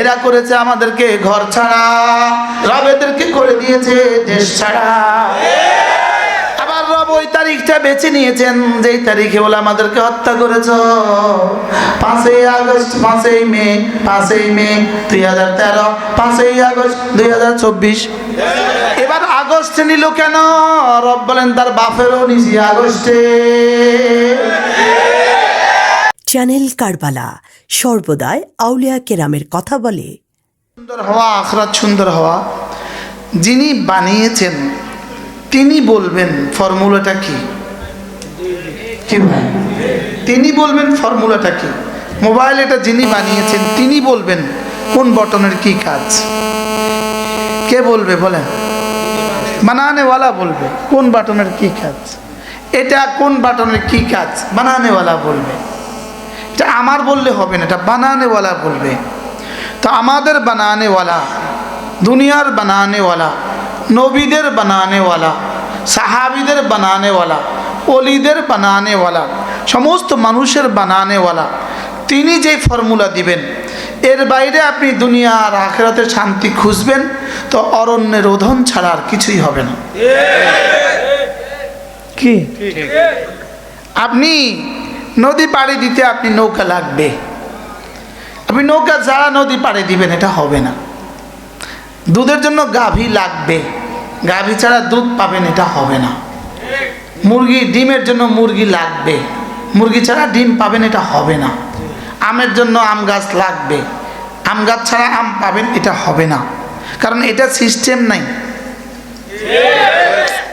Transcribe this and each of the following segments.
এরা করেছে আমাদেরকে ঘর ছাড়া, রব এদেরকে করে দিয়েছে দেশ ছাড়া। আবার রব ওই তারিখটা বেছে নিয়েছেন, যেই তারিখে বলে আমাদেরকে হত্যা করেছ। পাঁচই আগস্ট, পাঁচই মে পাঁচই মে দুই হাজার তেরো, পাঁচই আগস্ট দুই হাজার চব্বিশ। এবার আগস্ট নিল কেন? রব বলেন তার বাপেরও নিছি আগস্টে। চ্যানেল কারবালা সর্বদাই আউলিয়া কেরামের কথা বলে। সুন্দর হওয়া, আখরাত সুন্দর হওয়া, যিনি বানিয়েছেন, তিনি বলবেন ফর্মুলাটা কি? তিনি বলবেন ফর্মুলাটা কি? মোবাইল এটা যিনি বানিয়েছেন, তিনি বলবেন কোন বটনের কি কাজ? কে বলবে বলেন? বানানেওয়ালা বলবে, কোন বাটনের কি কাজ? এটা কোন বাটনের কি কাজ? বানানেওয়ালা বলবে। এটা আমার বললে হবে না এটা বানানেওয়ালা বলবে। তো আমাদের বানানেওয়ালা দুনিয়ার বানানেওয়ালা নবীদের বানানেওয়ালা সাহাবিদের বানানেওয়ালা অলিদের বানানেওয়ালা সমস্ত মানুষের বানানেওয়ালা তিনি যে ফর্মুলা দিবেন এর বাইরে আপনি দুনিয়ার আখেরাতে শান্তি খুঁজবেন তো অরণ্যের রোধন ছাড়া আর কিছুই হবে না। কি? আপনি নদী পাড়ি দিতে আপনি নৌকা লাগবে। আপনি নৌকা যারা নদী পাড়ে দিবেন এটা হবে না। দুধের জন্য গাভী লাগবে। গাভী ছাড়া দুধ পাবেন এটা হবে না। মুরগি ডিমের জন্য মুরগি লাগবে। মুরগি ছাড়া ডিম পাবেন এটা হবে না। আমের জন্য আম গাছ লাগবে। আম গাছ ছাড়া আম পাবেন এটা হবে না। কারণ এটা সিস্টেম নাই।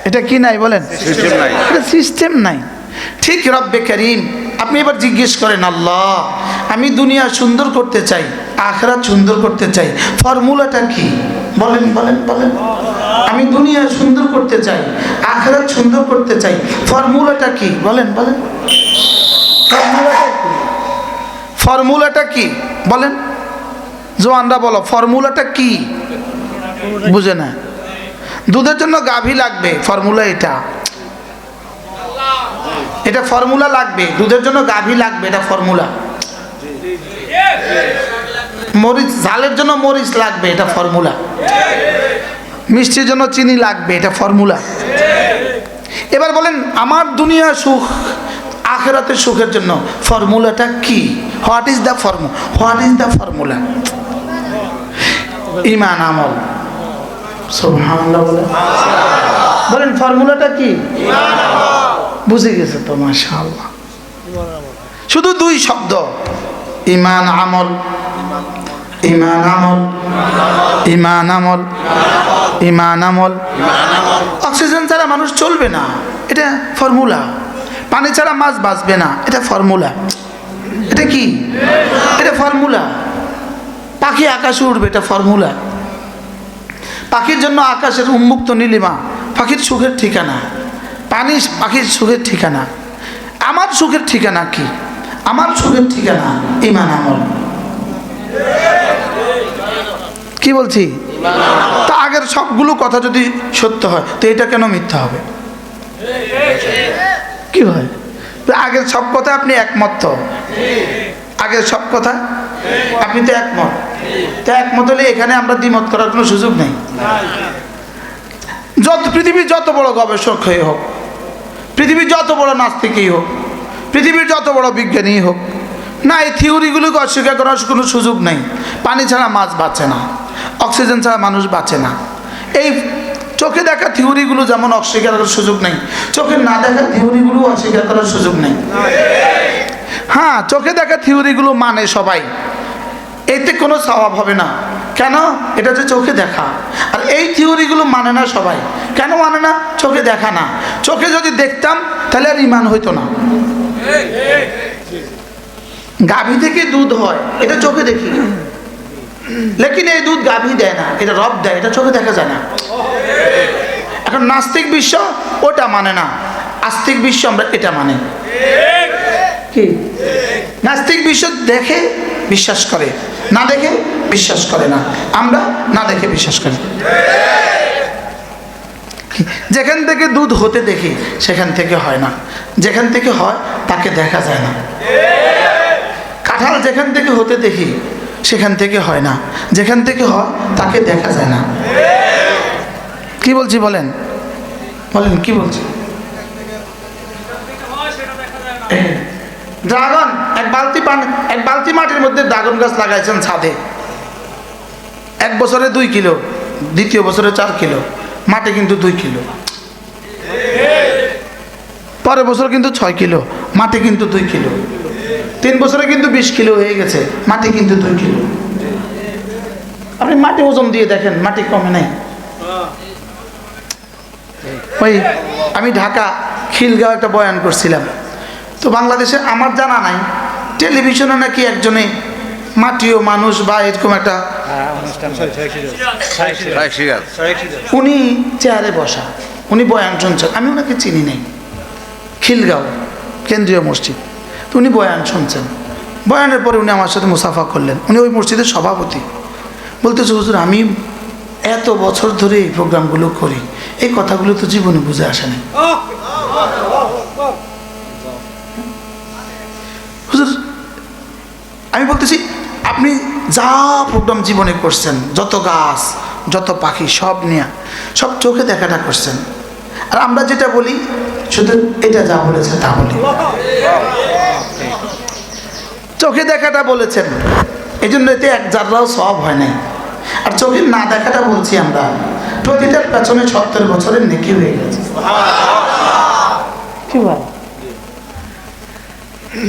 এটা কি নাই বলেন? এটা সিস্টেম নাই। ঠিক রব্বে করিম। আপনি এবার জিজ্ঞেস করেন, আল্লাহ, আমি দুনিয়া সুন্দর করতে চাই, আখরাত সুন্দর করতে চাই, ফর্মুলাটা কি? বলেন বলেন বলেন। আমি দুনিয়া সুন্দর করতে চাই, আখরাত সুন্দর করতে চাই, ফর্মুলাটা কি? বলেন বলেন। ফর্মুলাটা কি? বলেন। জোয়ানরা বলো, ফর্মুলাটা কি? বুঝে না। দুধের জন্য গাভী লাগবে, ফর্মুলা এটা। এটা ফর্মুলা লাগবে, দুধের জন্য গাভী লাগবে, এটা ফর্মুলা মরিচ, ঝালের জন্য মরিচ লাগবে, এটা ফর্মুলা মিষ্টির জন্য চিনি লাগবে, এটা ফর্মুলা এবার বলেন, আমার দুনিয়া সুখ আখেরাতের সুখের জন্য ফর্মুলাটা কি? What is the formula what is the formula ইমান, আমল। বলেন। ফর্মুলাটা কি? বুঝে গেছে তো, মাশাআল্লাহ। শুধু দুই শব্দ ইমান আমল। ইমান আমল। ইমান আমল। ইমান আমল। অক্সিজেন ছাড়া মানুষ চলবে না, এটা ফর্মুলা। পানি ছাড়া মাছ বাঁচবে না, এটা ফর্মুলা। এটা কি? এটা ফর্মুলা। পাখি আকাশে উঠবে এটা ফর্মুলা। পাখির জন্য আকাশের উন্মুক্ত নীলিমা, পাখির সুখের ঠিকানা। পানি পাখির সুখের ঠিকানা। আমার সুখের ঠিকানা কি? আমার সুখের ঠিকানা ইমান আমল। কি বলছি? তা আগের সবগুলো কথা যদি সত্য হয়, তো এটা কেন মিথ্যা হবে? কি হয়? আগের সব কথা আপনি একমত তো? আগের সব কথা? আপনি তো একমত। তো একমত হলে এখানে আমরা দ্বিমত করার কোনো সুযোগ নেই। যত পৃথিবীর যত বড় গবেষক হয়ে হোক পৃথিবীর যত বড় নাস্তিকই হোক, পৃথিবীর যত বড় বিজ্ঞানী হোক, না, এই থিওরিগুলোকে অস্বীকার করার কোনো সুযোগ নেই? পানি ছাড়া মাছ বাঁচে না, অক্সিজেন ছাড়া মানুষ বাঁচে না। এই চোখে দেখা থিওরিগুলো যেমন অস্বীকার করার সুযোগ নেই, চোখে না দেখা থিওরিগুলো অস্বীকার করার সুযোগ নেই। হ্যাঁ চোখে দেখা থিওরিগুলো মানে সবাই। এতে কোনো স্বভাব হবে না। কেন? এটা যে চোখে দেখা। আর এই থিওরিগুলো মানে না সবাই। কেন মানে না? চোখে দেখা না। চোখে যদি দেখতাম, তাহলে আর ইমান হইতো না। গাভী থেকে দুধ হয়, এটা চোখে দেখি। লেকিন এই দুধ গাভী দেয় না, এটা রব দেয়, এটা চোখে দেখা যায় না। এখন নাস্তিক বিশ্ব, ওটা মানে না। আস্তিক বিশ্ব আমরা এটা মানে। কি? নাস্তিক বিশ্ব দেখে বিশ্বাস করে না দেখে বিশ্বাস করে না। আমরা না দেখে বিশ্বাস করি। যেখান থেকে দুধ হতে দেখি সেখান থেকে হয় না। যেখান থেকে হয় তাকে দেখা যায় না। কাঁঠাল যেখান থেকে হতে দেখি সেখান থেকে হয় না। যেখান থেকে হয় তাকে দেখা যায় না। কি বলছি বলেন? বলেন কি বলছি? ড্রাগন, এক বালতি পানি, এক বালতি মাটির মধ্যে ড্রাগন গাছ লাগাইছেন ছাদে। এক বছরে দুই কিলো, দ্বিতীয় বছরে চার কিলো, মাটি কিন্তু দুই কিলো। পরের বছর কিন্তু ছয় কিলো, মাটি কিন্তু দুই কিলো। তিন বছরে কিন্তু বিশ কিলো হয়ে গেছে, মাটি কিন্তু দুই কিলো। আপনি মাটি ওজন দিয়ে দেখেন, মাটি কমে নাই। ওই, আমি ঢাকা খিলগাঁও একটা বয়ান করছিলাম। তো বাংলাদেশে আমার জানা নাই টেলিভিশনে নাকি একজনে মাটিও মানুষ বা এরকম একটা উনি চেয়ারে বসা উনি বয়ান শুনছেন আমি ওনাকে চিনি নাই। খিলগাঁও কেন্দ্রীয় মসজিদ। তো উনি বয়ান শুনছেন। বয়ানের পরে উনি আমার সাথে মুসাফা করলেন। উনি ওই মসজিদের সভাপতি। বলতেছে হুজুর আমি এত বছর ধরে এই প্রোগ্রামগুলো করি। এই কথাগুলো তো জীবনে বুঝে আসে না হুজুর আমি বলতেছি আপনি যা প্রোগ্রাম জীবনে করছেন যত গাছ যত পাখি সব নিয়ে সব চোখে দেখাটা করছেন। আর আমরা যেটা বলি শুধু এটা যা বলেছে তা বলি। চোখে দেখাটা বলেছেন। এই জন্য এতে এক যাররাও সব হয় নাই। আর চোখে না দেখাটা বলছি আমরা প্রতিটার পেছনে সত্তর বছরের নেকি হয়ে গেছে।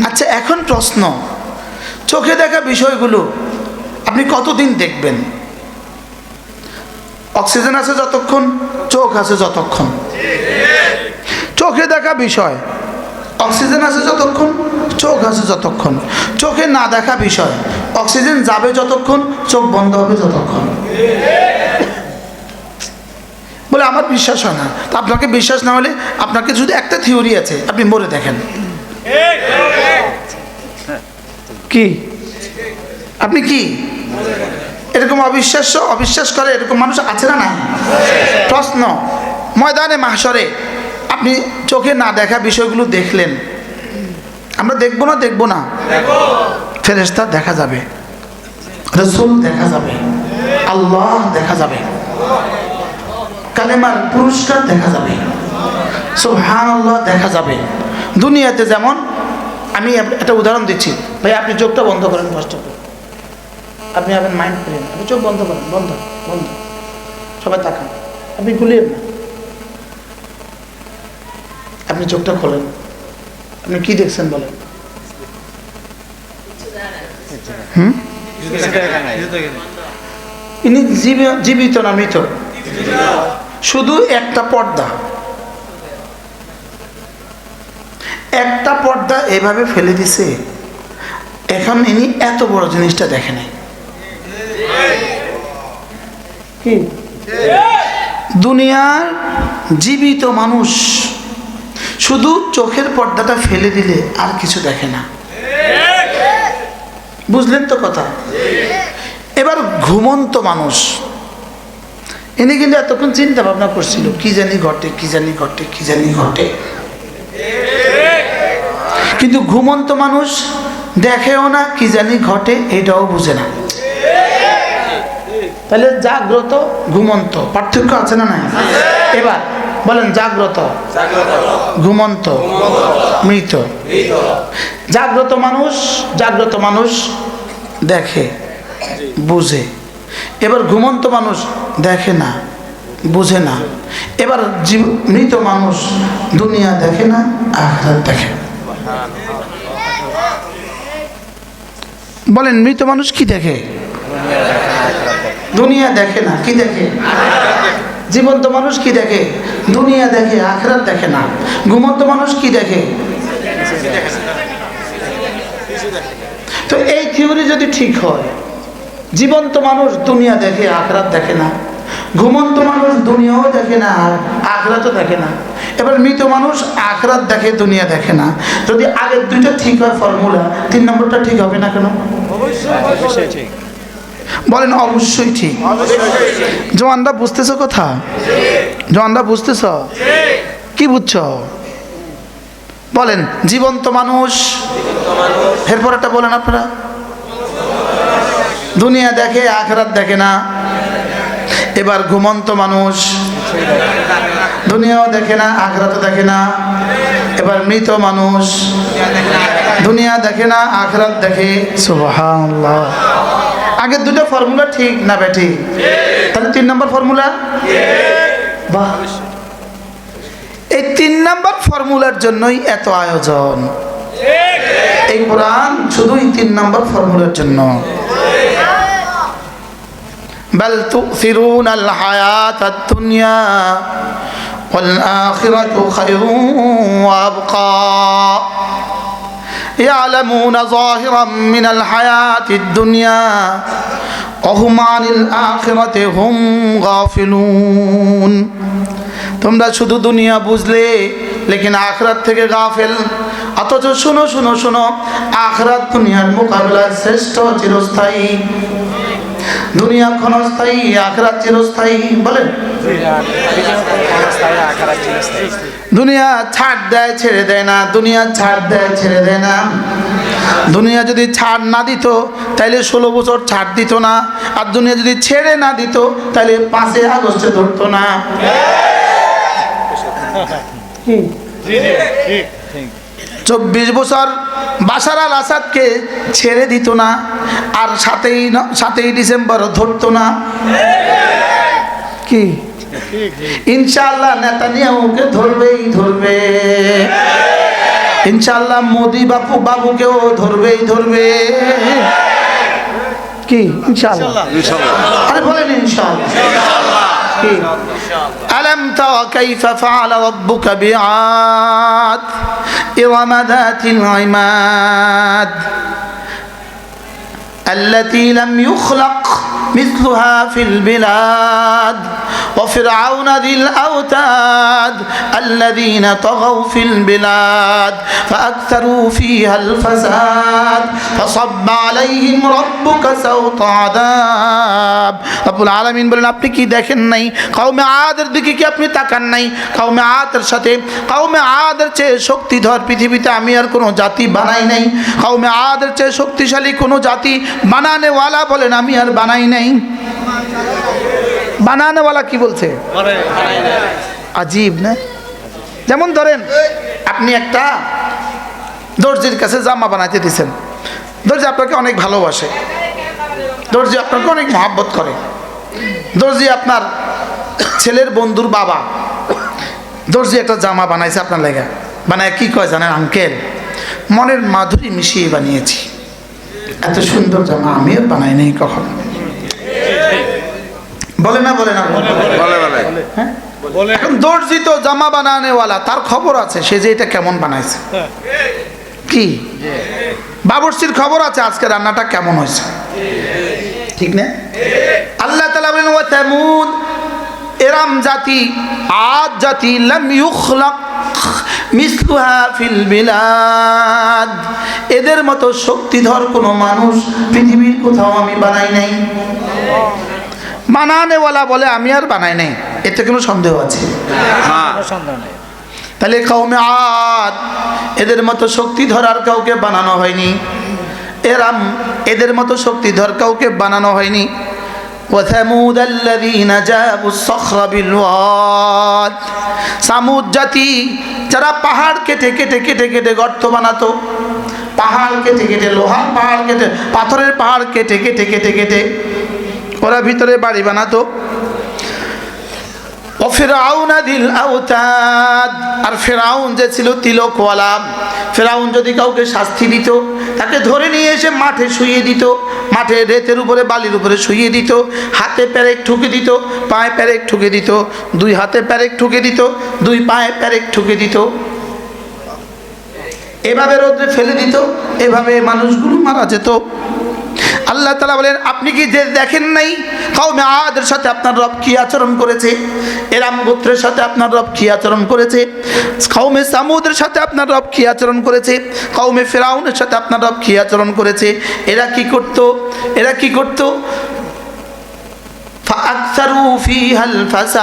আচ্ছা এখন প্রশ্ন। চোখে দেখা বিষয়গুলো আপনি কতদিন দেখবেন? অক্সিজেন আছে যতক্ষণ, চোখ আছে যতক্ষণ। চোখে দেখা বিষয়, অক্সিজেন আছে যতক্ষণ, চোখ আছে যতক্ষণ। চোখে না দেখা বিষয়, অক্সিজেন যাবে যতক্ষণ, চোখ বন্ধ হবে যতক্ষণ। বলে আমার বিশ্বাস হয় না। তা আপনাকে বিশ্বাস না হলে আপনাকে শুধু একটা থিওরি আছে, আপনি মরে দেখেন। কি? আপনি কি? এরকম অবিশ্বাস্য, অবিশ্বাস করে এরকম মানুষ আছে না না প্রশ্ন। ময়দানে মাহসরে আপনি চোখে না দেখা বিষয়গুলো দেখলেন। আমরা দেখব না, দেখব না। ফেরেস্তা দেখা যাবে। রসুল দেখা যাবে। আল্লাহ দেখা যাবে। কালেমার পুরস্কার দেখা যাবে। সুবহান আল্লাহ দেখা যাবে। দুনিয়াতে যেমন আমি একটা উদাহরণ দিচ্ছি। ভাই আপনি চোখটা বন্ধ করেন কষ্ট করে আপনি আপনার মাইন্ড করেন। আপনি চোখ বন্ধ করেন বন্ধ বন্ধ। সবাই তাকান। আপনি খুলেন না। আপনি চোখটা খোলেন। আপনি কি দেখছেন বলেন? হুম? ইনি জীবিত না মৃত? শুধু একটা পর্দা। একটা পর্দা এভাবে ফেলে দিছে, এখন ইনি এত বড় জিনিসটা দেখে নাই। দুনিয়ার জীবিত মানুষ শুধু চোখের পর্দাটা ফেলে দিলে আর কিছু দেখে না। বুঝলেন তো কথা? এবার ঘুমন্ত মানুষ। ইনি কিন্তু এতক্ষণ চিন্তা ভাবনা করছিল, কি জানি ঘটে, কি জানি ঘটে, কি জানি ঘটে। কিন্তু ঘুমন্ত মানুষ দেখেও না, কি জানি ঘটে, এটাও বুঝে না। তাহলে জাগ্রত, ঘুমন্ত, পার্থক্য আছে না নাই? এবার বলেন, জাগ্রত, ঘুমন্ত, মৃত। জাগ্রত মানুষ জাগ্রত মানুষ দেখে, বুঝে। এবার ঘুমন্ত মানুষ দেখে না, বুঝে না। এবার মৃত মানুষ দুনিয়া দেখে না, আখরাত দেখে বলেন, মৃত মানুষ কি দেখে? দুনিয়া দেখে না, কি দেখে? জীবন্ত মানুষ কি দেখে? দুনিয়া দেখে, আখরাত দেখে না। ঘুমন্ত মানুষ কি দেখে? তো এই থিওরি যদি ঠিক হয়, জীবন্ত মানুষ দুনিয়া দেখে, আখরাত দেখে না। ঘুমন্ত মানুষ দুনিয়াও দেখে না আখরাতও দেখে না। এবার মৃত মানুষ আখরাত দেখে দুনিয়া দেখে না। যদি আগের দুইটা ঠিক হয় ফর্মুলা তিন নম্বরটা ঠিক হবে না কেন? বলেন অবশ্যই ঠিক। জওয়ানরা বুঝতেছ কথা? জওয়ানরা বুঝতেছ? কি বুঝছ? বলেন জীবন্ত মানুষ। এরপর একটা বলেন আপনারা। দুনিয়া দেখে আখরাত দেখে না। এবার ঘুমন্ত মানুষ। দুনিয়াও দেখে না, আখরাতও দেখে না। এবার মৃত মানুষ। দুনিয়া দেখে না, আখরাত দেখে। সুবহানাল্লাহ। আগের দুটো ফর্মুলা ঠিক না বেঠি? তাহলে তিন নম্বর ফর্মুলা? বাহ। এই তিন নম্বর ফর্মুলার জন্যই এত আয়োজন। এই কোরআন শুধুই তিন নম্বর ফর্মুলার জন্য। بل تؤثرون الحياة الدنيا والآخرة خير وأبقى يعلمون ظاهرا من الحياة الدنيا وهم عن الآخرة هم غافلون তোমরা শুধু দুনিয়া বুঝলে লেকিন আখরাত থেকে গাফেল অথচ শুনো শুনো শুনো আখরাত দুনিয়ার মোকাবেলায় শ্রেষ্ঠ চিরস্থায়ী দুনিয়া ক্ষণস্থায়ী আখরাত চিরস্থায়ী বলেন। দুনিয়া ছাড় দেয় ছেড়ে দেয় না দুনিয়া ছাড় দেয় ছেড়ে দেয় না। দুনিয়া যদি ছাড় না দিত তাইলে ষোলো বছর ছাড় দিত না। আর দুনিয়া যদি ছেড়ে না দিত তাহলে পাঁচে আগস্টে ধরতো না। চব্বিশ বছর বাসার আল আসাদকে ছেড়ে দিত না আর সাতই সাতই ডিসেম্বর ধরতো না। কি? ইনশাল্লাহ নেতানিয়াহুকে ধরবেই ধরবে। ইনশাল্লাহ মোদি বাপু বাবুকেও ধরবেই ধরবে। কি? ইনশাল্লাহ আরে বলেন ইনশাল্লাহ কি? ألم تر كيف فعل ربك بعاد؟ إرم ذات العماد. التي لم يخلق مثلها في البلاد. وفرعون ذي الأوتاد الذين طغوا في البلاد فأكثروا فيها الفساد فصب عليهم ربك سوط عذاب رب العالمين বলেন আপনি কি দেখেন নাই কওমে আদের দিকে কি আপনি তাকান নাই কওমে আদের সাথে কওমে আদের চেয়ে শক্তিধর পৃথিবীতে আমি আর কোনো জাতি বানাই নাই কওমে আদের চেয়ে শক্তিশালী কোনো জাতি বানানেওয়ালা বলেন আমি আর বানাই নাই বানানেওয়ালা কি বলছে? আজীব না? যেমন ধরেন আপনি একটা দর্জির কাছে জামা বানাইতে দিছেন। দর্জি আপনাকে অনেক ভালোবাসে। দর্জি আপনাকে অনেক মহাব্বত করে। দর্জি আপনার ছেলের বন্ধুর বাবা। দর্জি একটা জামা বানাইছে আপনার লেগে। বানায় কি কয় জানেন? আঙ্কেল মনের মাধুরী মিশিয়ে বানিয়েছি। এত সুন্দর জামা আমিও বানাই নাই কখনো। বলে না বলে না? হ্যাঁ? এখন দর্জি তো জামা বানানেওয়ালা তার খবর আছে সে যে এটা কেমন বানাইছে? কি? বাবরসির খবর আছে আজকে রান্নাটা কেমন হয়েছে? ঠিক না? আল্লাহ তালা বলেন ও তেমুদ এরাম জাতি আজ জাতি লাম ইউখলাক মিসলুহা ফিল বিলাদ এদের মতো শক্তিধর কোনো মানুষ পৃথিবীর কোথাও আমি বানাই নাই। বানানেওয়ালা বলে আমি আর বানাই নাই এতে কোনো সন্দেহ আছে তাহলে কৌমে আদ এদের মতো শক্তিধর আর কাউকে বানানো হয়নি এরাম এদের মতো শক্তিধর কাউকে বানানো হয়নি وثمود الذين جابوا الصخر بالواد সামুদ জাতি যারা পাহাড় কেটে কেটে কেটে কেটে গর্ত বানাতো পাহাড় কেটে কেটে লোহার পাহাড় কেটে পাথরের পাহাড় কেটে কেটে কেটে কেটে ওরা ভিতরে বাড়ি বানাতো। ও আর ফেরাউন যে ছিল ফেরাউন যদি কাউকে শাস্তি দিত, তাকে ধরে নিয়ে এসে মাঠে শুইয়ে দিত, মাঠে রেতের উপরে, বালির উপরে শুইয়ে দিত, হাতে প্যারেক ঠুকে দিত, পায়ে প্যারেক ঠুকে দিত, দুই হাতে প্যারেক ঠুকে দিত, দুই পায়ে প্যারেক ঠুকে দিত। এভাবে রোদ্রে ফেলে দিত, এভাবে মানুষগুলো মারা যেত। আল্লাহ তালা বলেন, আপনি কি যে দেখেন নাই কৌমে আদের সাথে আপনার রব কি আচরণ করেছে? এরাম গোত্রের সাথে আপনার রব কি আচরণ করেছে? কৌমে সামুদের সাথে আপনার রব কি আচরণ করেছে? কৌমে ফেরাউনের সাথে আপনার রব কি আচরণ করেছে? এরা কি করত? এরা কি করত? فأكثروا فيها الفساد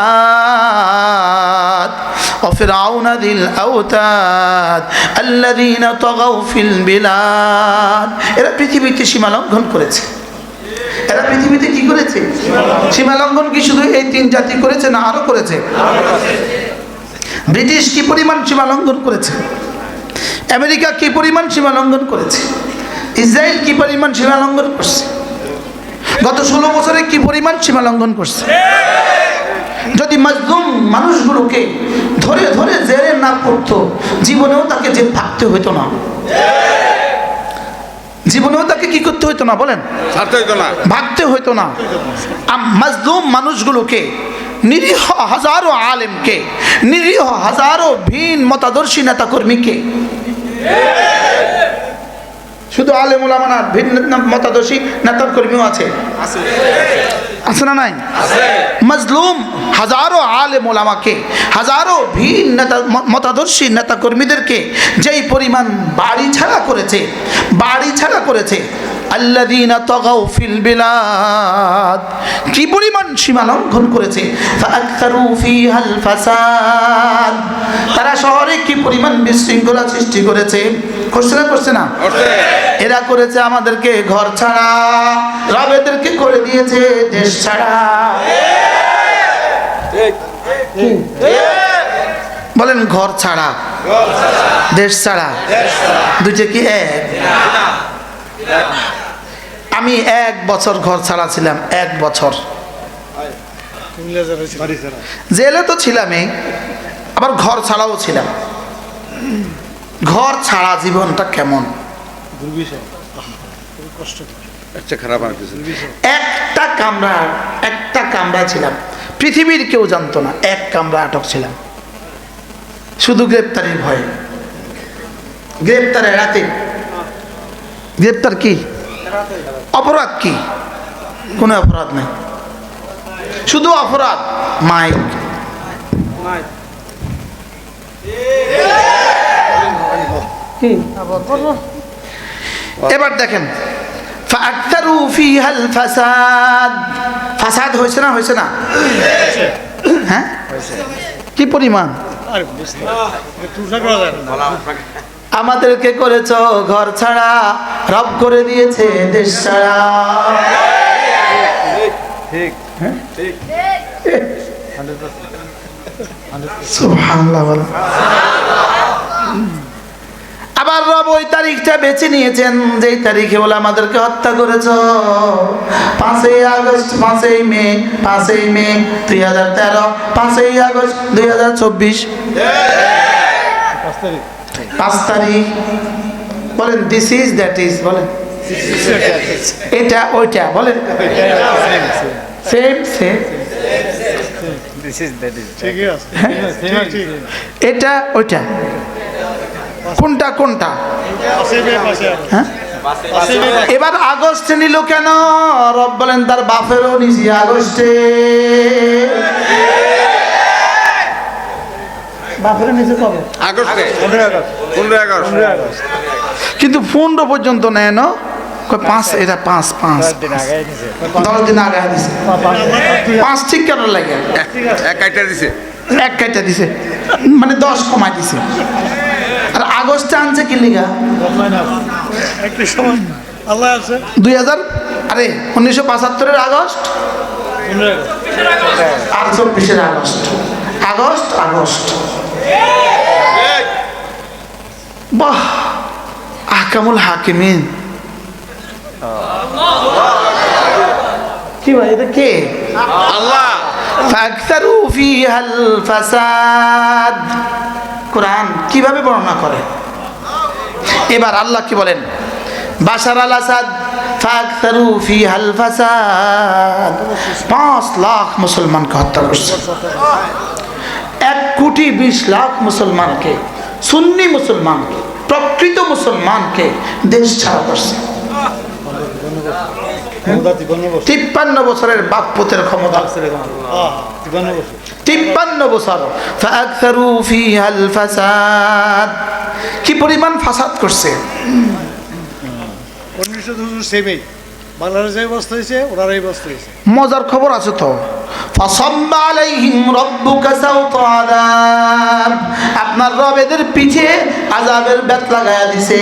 وفرعون ذي الأوتاد الذين طغوا في البلاد এরা পৃথিবীতে সীমা লঙ্ঘন করেছে এরা পৃথিবীতে কি করেছে সীমা লঙ্ঘন কি শুধু এই তিন জাতি করেছে না আরো করেছে ব্রিটিশ কি পরিমাণ সীমা লঙ্ঘন করেছে আমেরিকা কি পরিমাণ সীমা লঙ্ঘন করেছে ইসরায়েল কি পরিমাণ সীমা লঙ্ঘন করছে গত ষোলো বছরে কি পরিমাণ সীমা লঙ্ঘন করছে? যদি মাজলুম মানুষগুলোকে ধরে ধরে জেরে না পড়তো জীবনেও তাকে জেল থাকতে হইতো না। জীবনেও তাকে কি করতে হইতো না বলেন? ভাগতে হইতো না। মাজলুম মানুষগুলোকে নিরীহ হাজারো আলেমকে নিরীহ হাজারো ভিন মতাদর্শী নেতা কর্মীকে শুধু আলেম ওলামা না ভিন মতাদর্শী নেতা কর্মীও আছে। আছে। না নাই? মজলুম হাজারো আলেম ওলামাকে হাজারো ভিন নেতা মতাদর্শী নেতা কর্মীদেরকে যেই পরিমাণ বাড়ি ছাড়া করেছে বাড়ি ছাড়া করেছে ফিল বিলাদ কি পরিমাণ সীমা লঙ্ঘন করেছে ফাসাদ তারা শহরে কি পরিমাণ বিশৃঙ্খলা সৃষ্টি করেছে করছে না করছে না? এরা করেছে আমাদেরকে ঘর ছাড়া। রব এদেরকে করে দিয়েছে দেশ ছাড়া। বলেন ঘর ছাড়া। দেশ ছাড়া। দুইটা কি এক? আমি এক বছর ঘর ছাড়া ছিলাম এক বছর। জেলে তো ছিলামই আবার ঘর ছাড়াও ছিলাম। ঘর ছাড়া জীবনটা কেমন? আচ্ছা। একটা কামরা একটা কামরা ছিলাম। পৃথিবীর কেউ জানতো না এক কামরা আটক ছিলাম। শুধু গ্রেপ্তারির ভয়ে। গ্রেপ্তার এড়াতে গ্রেপ্তার কি? অপরাধ কি? কোনো অপরাধ নেই। শুধু অপরাধ মাইক। এবার দেখেন ফাসাদ। হয়েছে না হয়েছে না? হ্যাঁ? কি পরিমাণ? আমাদেরকে করেছ ঘর ছাড়া, রব করে দিয়েছে দেশ ছাড়া। বলো। আবার রব ওই তারিখটা বেছে নিয়েছেন যেই তারিখে বলে আমাদেরকে হত্যা করেছ। পাঁচই আগস্ট পাঁচই মে পাঁচই মে দুই হাজার তেরো পাঁচই আগস্ট দুই হাজার চব্বিশ। পাঁচ তারিখ। বলেন দিস ইজ দ্যাট ইজ বলেন। এটা ওইটা বলেন। সেম সেম এটা ওইটা। কোনটা কোনটা? হ্যাঁ? এবার আগস্টে নিল কেন? রব বলেন তার বাপেরও নিছি আগস্টে। কিন্তু পনেরো পর্যন্ত নেয় না? কয় পাঁচ এটা পাঁচ পাঁচ দশ দিন আগে দিছে। পাঁচ ঠিক কেন লাগে। এক- কাইটা দিছে। এক কাইটা দিছে। মানে দশ কমাই দিছে। আগস্টে আনছে কি লিগা? একটি সময়। আল্লাহ আছে? দুই হাজার? আরে উনিশশো পঁচাত্তরের আগস্ট? আর চব্বিশের আগস্ট। August August. বাহ আহকামুল হাকিমিন। কি ভাই এটা কে? আল্লাহ। ফাকতারু ফিহাল ফাসাদ। কোরআন কীভাবে বর্ণনা করে? এবার আল্লাহ কি বলেন? বাশার আল আসাদ পাঁচ লাখ মুসলমানকে হত্যা করছে। এক কোটি বিশ লাখ মুসলমানকে, সুন্নি মুসলমানকে প্রকৃত মুসলমানকে দেশ ছাড়া করছে। তিপ্পান্ন বছরের বাপপুতের ক্ষমতা। তিপ্পান্ন বছর। কি পরিমাণ ফাসাদ করছে? মজার খবর আছে তো। আপনার রব এদের পিঠে আজাবের বেত লাগাইয়া দিছে।